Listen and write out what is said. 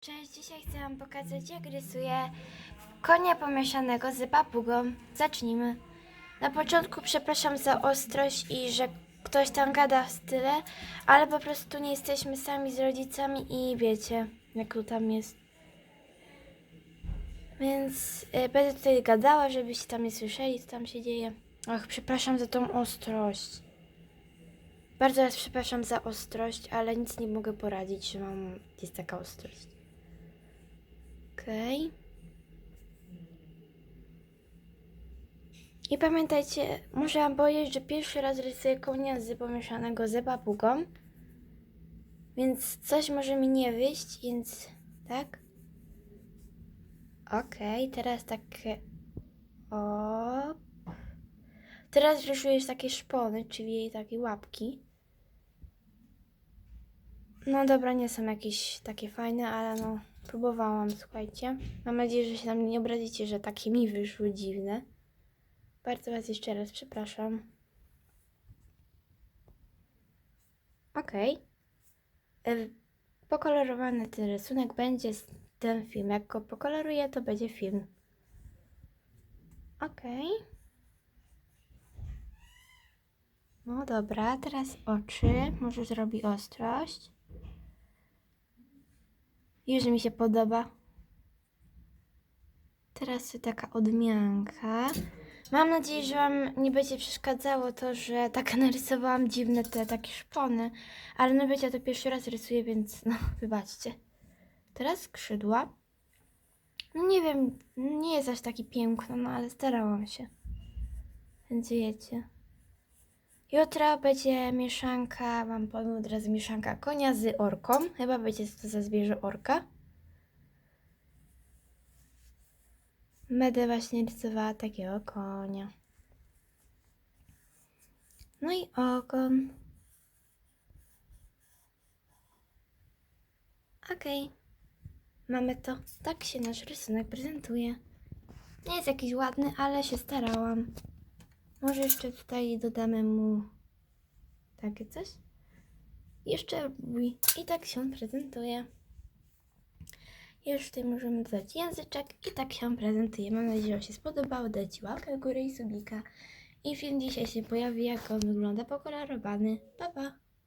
Cześć, dzisiaj chcę Wam pokazać jak rysuję konia pomieszanego z papugą. Zacznijmy. Na początku przepraszam za ostrość i że ktoś tam gada w style, ale po prostu nie jesteśmy sami z rodzicami i wiecie, jak to tam jest. Więc y, będę tutaj gadała, żebyście tam nie słyszeli, co tam się dzieje. Ach, przepraszam za tą ostrość. Bardzo was przepraszam za ostrość, ale nic nie mogę poradzić, że mam jest taka ostrość. Okej. I pamiętajcie, muszę wam powiedzieć, że pierwszy raz rysuję konia z pomieszanego z papugą. Więc coś może mi nie wyjść, więc tak. Okej, teraz takie. O. Teraz rysujesz takie szpony, czyli jej takie łapki. No dobra, nie są jakieś takie fajne, ale no próbowałam, słuchajcie. Mam nadzieję, że się tam nie obrazicie, że takie mi wyszły dziwne. Bardzo Was jeszcze raz przepraszam. Okej. Y, Pokolorowany ten rysunek będzie ten film. Jak go pokoloruję, to będzie film. Okej. No dobra, teraz oczy. Może zrobi ostrość. Już mi się podoba. Teraz taka odmianka. Mam nadzieję, że Wam nie będzie przeszkadzało to, że tak narysowałam dziwne te takie szpony. Ale no wiecie, ja to pierwszy raz rysuję, więc no wybaczcie. Teraz skrzydła. No nie wiem, nie jest aż taki piękno, no ale starałam się. Więc wiecie. Jutro będzie mieszanka, wam powiem od razu mieszanka konia z orką. Chyba będzie to za zwierzę orka. Będę właśnie rysowała takiego konia. No i ogon. Okej. Mamy to. Tak się nasz rysunek prezentuje. Nie jest jakiś ładny, ale się starałam. Może jeszcze tutaj dodamy mu takie coś. Jeszcze. I tak się prezentuje. Tutaj możemy dodać języczek i tak się prezentuje. Mam nadzieję, że się spodobało. Dajcie łapkę górę i subika. I film dzisiaj się pojawi, jak on wygląda pokolorowany. Pa, pa!